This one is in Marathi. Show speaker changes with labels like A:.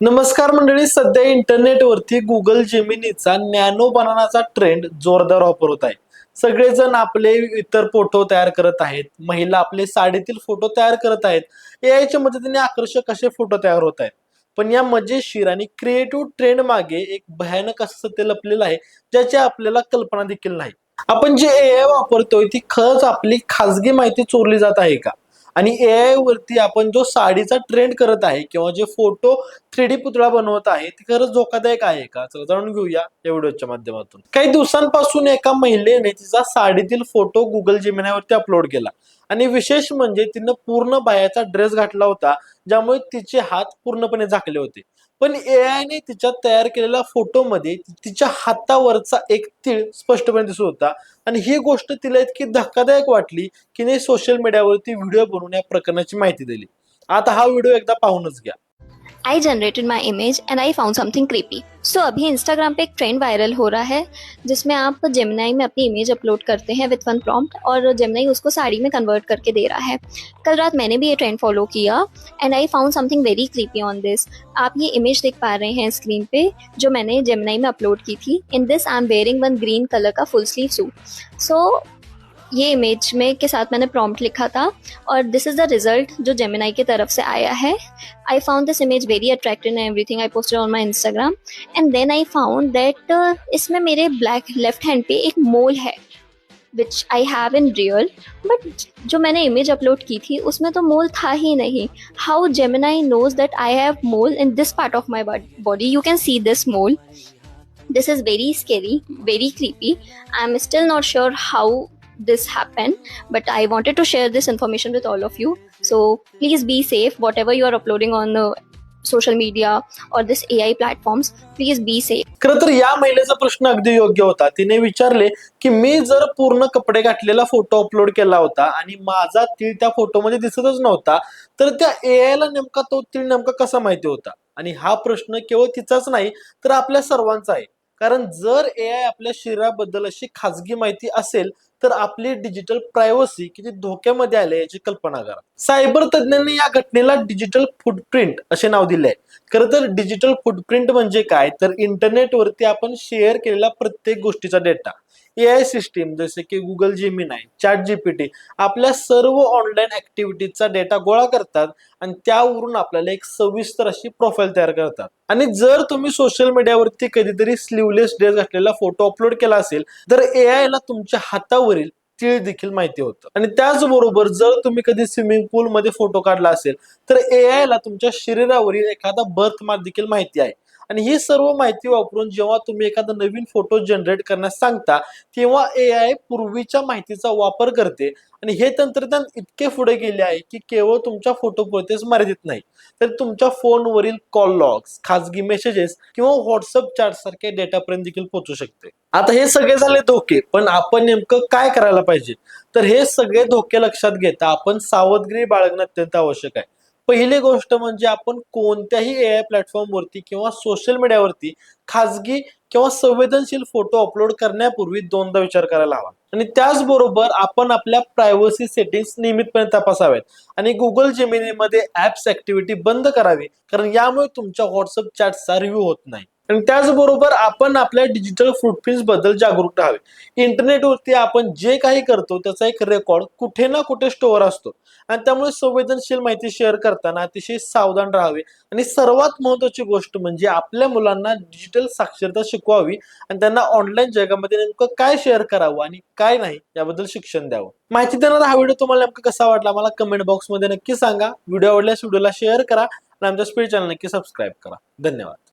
A: नमस्कार मंडळी सध्या इंटरनेटवरती गुगल जेमिनीचा नॅनो बनवण्याचा ट्रेंड जोरदार वापर होत आहे. सगळेजण आपले इतर फोटो तयार करत आहेत. महिला आपले साडीतील फोटो तयार करत आहेत. एआयच्या मदतीने आकर्षक असे फोटो तयार होत आहेत. पण या मजेशीर आणि क्रिएटिव्ह ट्रेंड मागे एक भयानक असं सत्य लपलेलं आहे ज्याची आपल्याला कल्पना देखील नाही. आपण जे ए आय वापरतोय ती खरंच आपली खाजगी माहिती चोरली जात आहे का? आणि ए आय वरती आपण जो साडीचा ट्रेंड करत आहे किंवा जे फोटो थ्री डी पुतळा बनवत आहे ते खरंच धोकादायक आहे का? चला जाणून घेऊया या व्हिडिओच्या माध्यमातून. काही दिवसांपासून एका महिलेने तिचा साडीतील फोटो गुगल जिमिनावरती अपलोड केला. आणि विशेष म्हणजे तिनं पूर्ण बायाचा ड्रेस घातला होता ज्यामुळे तिचे हात पूर्णपणे झाकले होते. पण ए ने तिच्या तयार केलेल्या फोटोमध्ये तिच्या हातावरचा एक तीळ स्पष्टपणे दिसत होता. आणि ही गोष्ट तिला इतकी धक्कादायक वाटली की नाही सोशल मीडियावरती व्हिडिओ बनवून या प्रकरणाची माहिती दिली. आता हा व्हिडिओ एकदा पाहूनच घ्या.
B: I generated my image and I found something creepy so अभी इंस्टाग्राम पे एक ट्रेंड वायरल हो रहा है, जिसमें आप जेमनाई में अपनी इमेज अपलोड करते हैं विथ वन प्रॉम्प्ट और जेमनाई उसको साड़ी में कन्वर्ट करके दे रहा है। कल रात मैंने भी ये trend follow KIA and I found something very creepy on this आप ये इमेज देख पा रहे हैं स्क्रीन पे, जो मैंने जेमनाई में अपलोड की थी। In this I am wearing one green colour का फुल स्लीव सूट सो ये इमेज में के साथ मैंने प्रॉम्प्ट लिखा था और दिस इज़ द रिज़ल्ट जो जेमिनाई की तरफ़ से आया है। I found this image very attractive and everything I posted on my Instagram and then I found that इसमें मेरे ब्लैक लेफ़्ट हैंड पे एक मोल है which I have in real but जो मैंने इमेज अपलोड की थी, उसमें तो मोल था ही नहीं। How Gemini knows that I have mole in this part of my body you can see this mole this is very scary very creepy I am still not sure how this happen but i wanted to share this information with all of you. So please be safe. Whatever you are uploading on the social media और this A I platform please be safe
A: खर तर या महिलेचा प्रश्न अगदी योग्य होता. तिने विचारले की मी जर पूर्ण कपडे घातलेला फोटो अपलोड केला होता आणि माझा तिळ त्या फोटोमध्ये दिसतच नव्हता तर त्या ए आय ला नेमका तो तिळ नेमका कसा माहिती होता? आणि हा प्रश्न केवळ तिचाच नाही तर आपल्या सर्वांचा आहे. कारण जर ए आय आपल्या शरीराबद्दल अशी खाजगी माहिती असेल तर आपली डिजिटल प्रायव्हसी किती धोक्यामध्ये आले याची कल्पना करा. सायबर तज्ज्ञांनी या घटनेला डिजिटल फुटप्रिंट असे नाव दिले आहे खरं तर डिजिटल फुटप्रिंट म्हणजे काय? तर इंटरनेटवरती आपण शेअर केलेला प्रत्येक गोष्टीचा डेटा ए आय सिस्टीम जसे की गुगल जेमिन आहे चॅट जीपीटी आपल्या सर्व ऑनलाईन ऍक्टिव्हिटीजचा डेटा गोळा करतात आणि त्यावरून आपल्याला एक सविस्तर अशी प्रोफाईल तयार करतात. आणि जर तुम्ही सोशल मीडियावरती कधीतरी स्लीवलेस ड्रेस घातलेला फोटो अपलोड केला असेल तर ए आयला तुमच्या हातावरील तीळ देखील माहिती होतं. आणि त्याचबरोबर जर तुम्ही कधी स्विमिंग पूल मध्ये फोटो काढला असेल तर ए आयला तुमच्या शरीरावरील एखादा बर्थ मार्क देखील माहिती आहे. आणि ही सर्व माहिती वापरून जेव्हा तुम्ही एखादा नवीन फोटो जनरेट करण्यास सांगता तेव्हा ए आय पूर्वीच्या माहितीचा वापर करते. आणि हे तंत्रज्ञान इतके पुढे गेले आहे की केवळ तुमच्या फोटोपुरतेच मर्यादित नाही. तर तुमच्या फोनवरील कॉल लॉग्स खाजगी मेसेजेस किंवा व्हॉट्सअप चॅट सारख्या डेटापर्यंत देखील पोहोचू शकते. आता हे सगळे झाले धोके पण आपण नेमकं काय करायला पाहिजे? तर हे सगळे धोके लक्षात घेता आपण सावधगिरी बाळगणं अत्यंत आवश्यक आहे. पहिली गोष्ट म्हणजे आपण कोणत्याही ए आय प्लॅटफॉर्मवरती किंवा सोशल मीडियावरती खाजगी किंवा संवेदनशील फोटो अपलोड करण्यापूर्वी दोनदा विचार करायला हवा. आणि त्याचबरोबर आपण आपल्या प्रायव्हसी सेटिंग्स नियमितपणे तपासावेत आणि गुगल जेमिनीमध्ये ऍप्स ऍक्टिव्हिटी बंद करावी कारण यामुळे तुमच्या व्हॉट्सअप चॅटचा रिव्ह्यू होत नाही. आणि त्याचबरोबर आपण आपल्या डिजिटल फुटप्रिंटबद्दल जागरूक राहावे इंटरनेटवरती आपण जे काही करतो त्याचा एक रेकॉर्ड कुठे ना कुठे स्टोअर असतो. आणि त्यामुळे संवेदनशील माहिती शेअर करताना अतिशय सावधान राहावे. आणि सर्वात महत्वाची गोष्ट म्हणजे आपल्या मुलांना डिजिटल साक्षरता शिकवावी आणि त्यांना ऑनलाईन जगामध्ये नेमकं काय शेअर करावं आणि काय नाही याबद्दल शिक्षण द्यावं. माहिती देणारा हा व्हिडिओ तुम्हाला नेमका कसा वाटला मला कमेंट बॉक्समध्ये नक्की सांगा. व्हिडिओ आवडल्यास व्हिडिओला शेअर करा आणि आमच्या स्पीड चॅनल नक्की सबस्क्राईब करा. धन्यवाद.